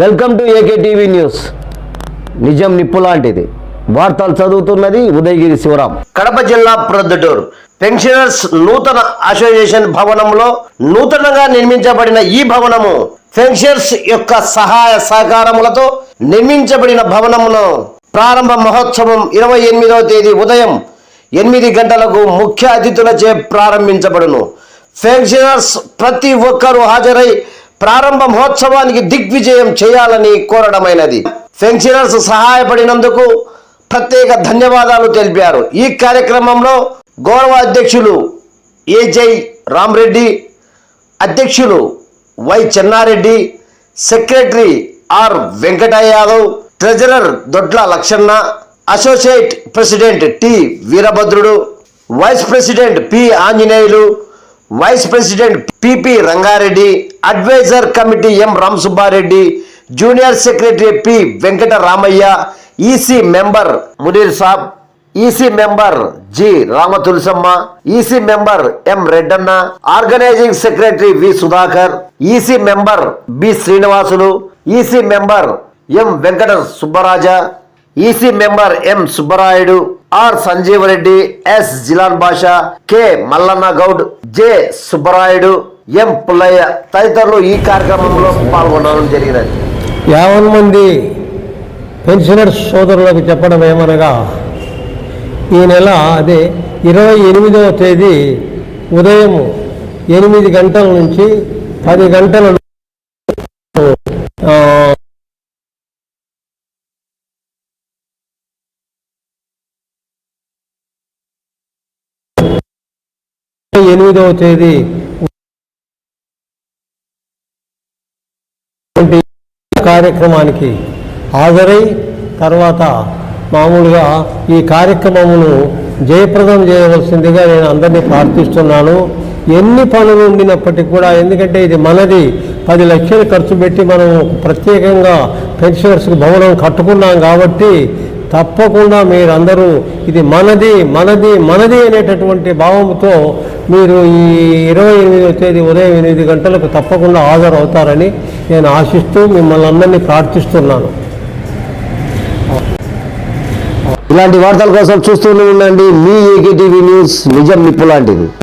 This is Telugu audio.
Welcome to A K TV news నిజం నిప్పు లాంటిది వార్తలు చదువుతున్నది ఉదయగిరి శివరాం. కడప జిల్లా ప్రొద్దుటూరు. పెన్షనర్స్ నూతన అసోసియేషన్ భవనంలో నూతనంగా నిర్మించబడిన ఈ భవనము పెన్షనర్స్ యొక్క సహాయ సహకారములతో నిర్మించబడిన భవనమును ప్రారంభ మహోత్సవం ఇరవై ఎనిమిదవ తేదీ ఉదయం ఎనిమిది గంటలకు ముఖ్య అతిథులచే ప్రారంభించబడును. పెన్షనర్స్ ప్రతి ఒక్కరూ హాజరై ప్రారంభ మహోత్సవానికి దిగ్విజయం చేయాలని కోరడమైనది. పెన్షనర్స్ సహాయపడినందుకు ప్రత్యేక ధన్యవాదాలు తెలిపారు. ఈ కార్యక్రమంలో గౌరవ అధ్యక్షులు ఏజై రామరెడ్డి అధ్యక్షులు Y Chennareddy secretary R Venkataiah Yadav treasurer Dodla Lakshana associate president T Veerabhadrudu vice president P Anjaneyulu vice president P P Rangareddy advisor committee M Ramasubbareddy junior secretary P Venkata Ramaiah E C member Munir Sab E C member G Ramatulasamma E C member M Reddanna organising secretary V Sudhakar E C member B Srinivasulu E C member M Venkata Subbaraja E C member M Subbarayudu R Sanjeev Reddy S Jilan Basha K Mallanna Goud J Subbarayudu M Pullaiah తదితరులు ఈ కార్యక్రమంలో పాల్గొనడం జరిగినది. యావన్ మంది పెన్షనర్ సోదరులకు చెప్పడం ఏమనగా ఈ నెల అదే ఇరవై ఎనిమిదవ తేదీ ఉదయం ఎనిమిది గంటల నుంచి పది గంటల ఎనిమిదవ తేదీ. కార్యక్రమానికి హాజరై తర్వాత మామూలుగా ఈ కార్యక్రమమును జయప్రదం చేయవలసిందిగా నేను అందరినీ ప్రార్థిస్తున్నాను. ఎన్ని పనులు ఉండినప్పటికీ కూడా ఎందుకంటే ఇది మనది పది లక్షలు ఖర్చు పెట్టి మనం ప్రత్యేకంగా పెన్షనర్స్కి భవనం కట్టుకున్నాం కాబట్టి తప్పకుండా మీరందరూ ఇది మనది మనది మనది అనేటటువంటి భావంతో మీరు ఈ ఇరవై ఎనిమిదవ తేదీ ఉదయం ఎనిమిది గంటలకు తప్పకుండా హాజరవుతారని నేను ఆశిస్తూ మిమ్మల్ని అందరినీ ప్రార్థిస్తున్నాను. ఇలాంటి వార్తల కోసం చూస్తూనే ఉండండి. మీ ఏకే టీవీ న్యూస్ నిజం నిప్పు లాంటిది.